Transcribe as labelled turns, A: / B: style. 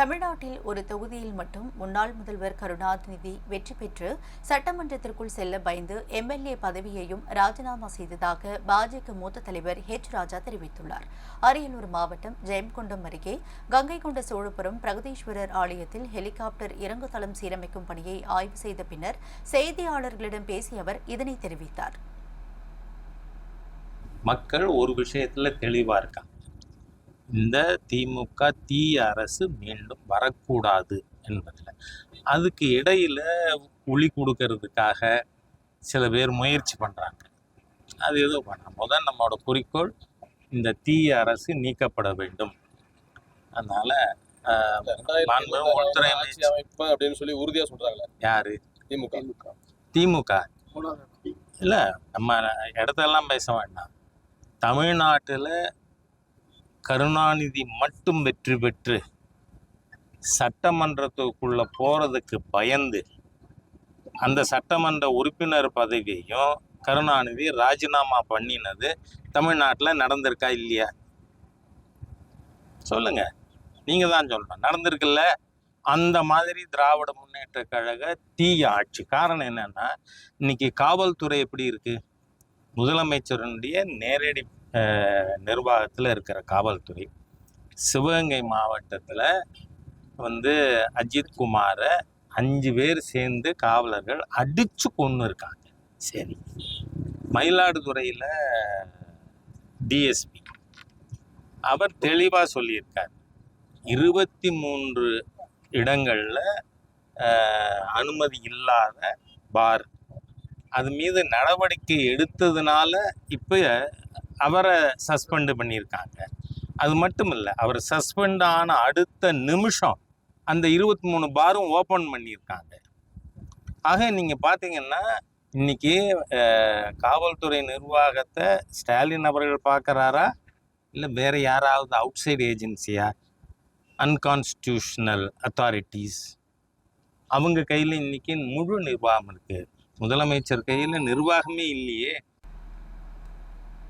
A: தமிழ்நாட்டில் ஒரு தொகுதியில் மட்டும் முன்னாள் முதல்வர் கருணாநிதி வெற்றி பெற்று சட்டமன்றத்திற்குள் செல்ல பயந்து எம்எல்ஏ பதவியையும் ராஜினாமா செய்ததாக பாஜக மூத்த தலைவர் ஹெச் ராஜா தெரிவித்துள்ளார் அரியலூர் மாவட்டம் ஜெயம்கொண்டம் அருகே கங்கை கொண்ட சோழபுரம் பிரகதீஸ்வரர் ஆலயத்தில் ஹெலிகாப்டர் இறங்குதளம் சீரமைக்கும் பணியை ஆய்வு செய்த பின்னர் செய்தியாளர்களிடம் பேசிய அவர் இதனை தெரிவித்தார்
B: மக்கள் ஒரு விஷயத்துல தெளிவா இருக்காங்க இந்த திமுக தீய அரசு மீண்டும் வரக்கூடாது என்பதில் அதுக்கு இடையில் ஒளி கொடுக்கறதுக்காக சில பேர் முயற்சி பண்ணுறாங்க அது எதுவும் பண்ண முதல் நம்மளோட குறிக்கோள் இந்த தீய அரசு நீக்கப்பட வேண்டும் அதனால அமைப்பு
C: அப்படின்னு சொல்லி உறுதியா சொல்றாங்களே யாரு திமுக
B: திமுக இல்ல நம்ம இடத்தெல்லாம் பேச வேண்டாம் தமிழ்நாட்டுல கருணாநிதி மட்டும் வெற்றி பெற்று சட்டமன்றத்துக்குள்ளே போகிறதுக்கு பயந்து அந்த சட்டமன்ற உறுப்பினர் பதவியையும் கருணாநிதி ராஜினாமா பண்ணினது தமிழ்நாட்டில் நடந்திருக்கா இல்லையா சொல்லுங்க நீங்க தான் சொல்லணும் நடந்திருக்குல்ல அந்த மாதிரி திராவிட முன்னேற்ற கழக தீய ஆட்சி காரணம் என்னன்னா இன்னைக்கு காவல்துறை எப்படி இருக்கு முதலமைச்சருடைய நேரடி நிர்வாகத்தில் இருக்கிற காவல்துறை சிவகங்கை மாவட்டத்தில் வந்து அஜித் குமாரை அஞ்சு பேர் சேர்ந்து காவலர்கள் அடித்து கொண்டு இருக்காங்க சரி மயிலாடுதுறையில் டிஎஸ்பி அவர் தெளிவாக சொல்லியிருக்கார் இருபத்தி மூன்று இடங்களில் அனுமதி இல்லாத பார் அது மீது நடவடிக்கை எடுத்ததுனால இப்போ அவரை சஸ்பெண்டு பண்ணியிருக்காங்க அது மட்டும் இல்லை அவர் சஸ்பெண்ட் ஆன அடுத்த நிமிஷம் அந்த இருபத்தி மூணு பாரும் ஓப்பன் பண்ணியிருக்காங்க ஆக நீங்கள் பார்த்தீங்கன்னா இன்னைக்கு காவல்துறை நிர்வாகத்தை ஸ்டாலின் அவர்கள் பார்க்குறாரா இல்லை வேறு யாராவது அவுட் சைடு ஏஜென்சியா அன்கான்ஸ்டியூஷனல் அத்தாரிட்டிஸ் அவங்க கையில் இன்றைக்கி முழு நிர்வாகம் இருக்குது முதலமைச்சர் கையில் நிர்வாகமே இல்லையே